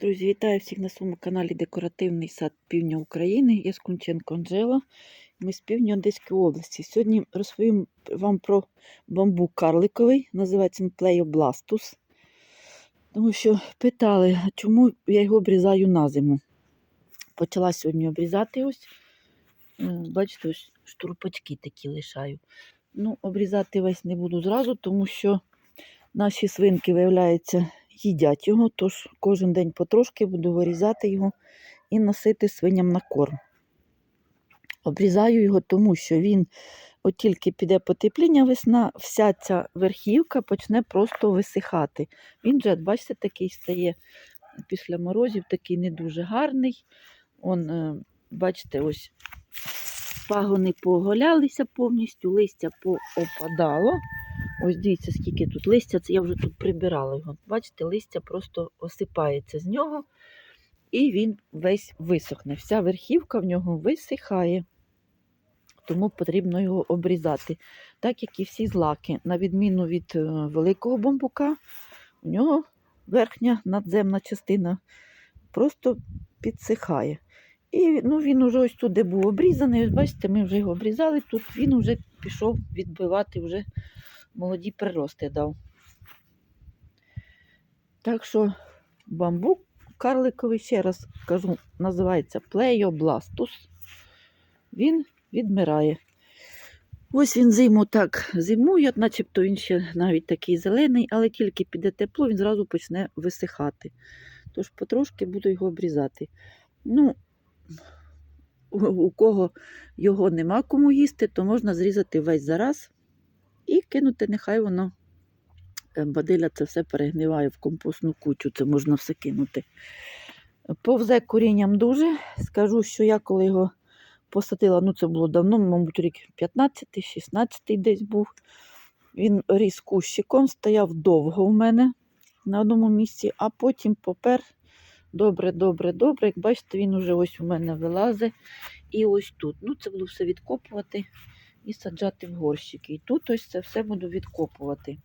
Друзі, вітаю всіх на своєму каналі Декоративний сад Півдня України. Я Скунченко Анжела. Ми з півдня Одеської області. Сьогодні розповім вам про бамбук карликовий, називається він Плеобластус. Тому що питали, чому я його обрізаю на зиму. Почала сьогодні обрізати ось. Е, Бачите, ось штурпачки такі лишаю. Ну, обрізати весь не буду зразу, тому що наші свинки, виявляється, їдять його, тож кожен день потрошки буду вирізати його і носити свиням на корм. Обрізаю його, тому що він, от тільки піде потепління весна, вся ця верхівка почне просто висихати. Він же, бачите, такий стає після морозів, такий не дуже гарний. Он, е, бачите, ось пагони пооголялися повністю, листя поопадало. Ось дивіться, скільки тут листя, це я вже тут прибирала його. Бачите, листя просто осипається з нього, і він весь висохне. Вся верхівка в нього висихає, тому потрібно його обрізати. Так як і всі злаки, на відміну від е, великого бамбука, у нього верхня надземна частина просто підсихає. І ну, він уже ось тут, де був обрізаний, ось бачите, ми вже його обрізали, тут він вже пішов відбивати вже молоді прирости дав. Так що бамбук карликовий, ще раз кажу, називається плеобластус. Він відмирає. Ось він зиму так зимує, начебто він ще навіть такий зелений, але тільки піде тепло, він зразу почне висихати. Тож потрошки буду його обрізати. Ну, у кого його нема кому їсти, то можна зрізати весь зараз і кинути, нехай воно е, бадиля це все перегниває в компостну кучу, це можна все кинути. Повзе корінням дуже. Скажу, що я коли його посадила, ну це було давно, мабуть, рік 15-16 десь був. Він ріс кущиком, стояв довго у мене на одному місці, а потім попер добре, добре, добре. Як бачите, він уже ось у мене вилазить. І ось тут. Ну, це буду все відкопувати і саджати в горщики. І тут ось це все буду відкопувати.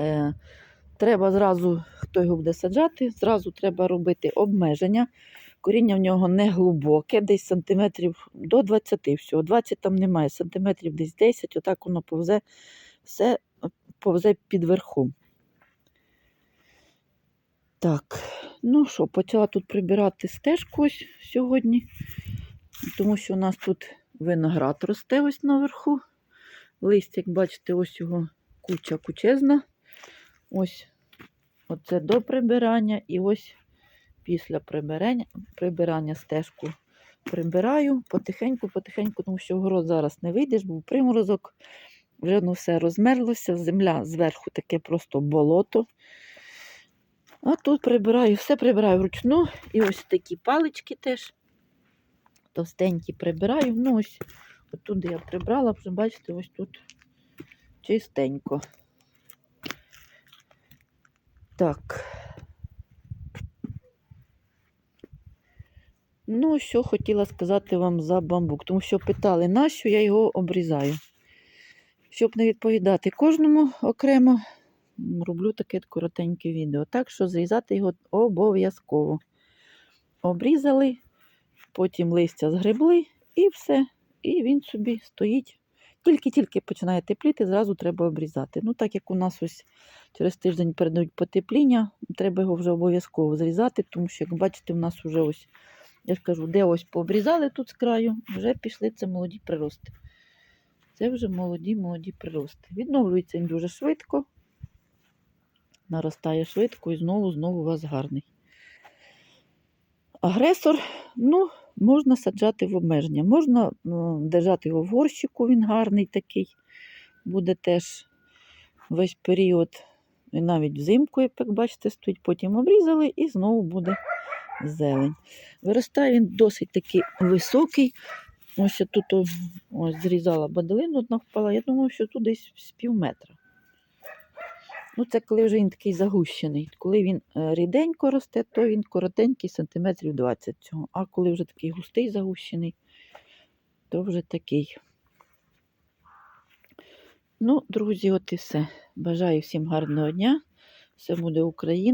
Е, Треба зразу, хто його буде саджати, зразу треба робити обмеження. Коріння в нього не глибоке, десь сантиметрів до 20 всього. 20 там немає, сантиметрів десь 10, отак воно повзе, все повзе під верхом. Так, ну що, почала тут прибирати стежку ось сьогодні, тому що у нас тут виноград росте ось наверху. Листя, як бачите, ось його куча кучезна. Ось оце до прибирання і ось після прибирання, прибирання стежку прибираю потихеньку-потихеньку, тому що в город зараз не вийдеш, був приморозок, вже воно все розмерлося, земля зверху таке просто болото. А тут прибираю, все прибираю вручну. І ось такі палички теж товстенькі прибираю. Ну, ось отут, де я прибрала, вже бачите, ось тут чистенько. Так. Ну, що хотіла сказати вам за бамбук, тому що питали, нащо я його обрізаю. Щоб не відповідати кожному окремо, роблю таке коротеньке відео. Так що зрізати його обов'язково. Обрізали, потім листя згребли і все. І він собі стоїть. Тільки-тільки починає тепліти, зразу треба обрізати. Ну, так як у нас ось через тиждень передають потепління, треба його вже обов'язково зрізати, тому що, як бачите, в нас вже ось, я ж кажу, де ось пообрізали тут з краю, вже пішли це молоді прирости. Це вже молоді-молоді прирости. Відновлюється він дуже швидко, наростає швидко і знову-знову у вас гарний. Агресор, ну, можна саджати в обмеження. Можна держати його в горщику, він гарний такий. Буде теж весь період, і навіть взимку, як бачите, стоїть, потім обрізали і знову буде зелень. Виростає він досить такий високий. Ось я тут ось зрізала баделину, одна впала. Я думаю, що тут десь з пів метра. Ну, це коли вже він такий загущений. Коли він е, ріденько росте, то він коротенький, сантиметрів 20 цього. А коли вже такий густий загущений, то вже такий. Ну, друзі, от і все. Бажаю всім гарного дня. Все буде Україна.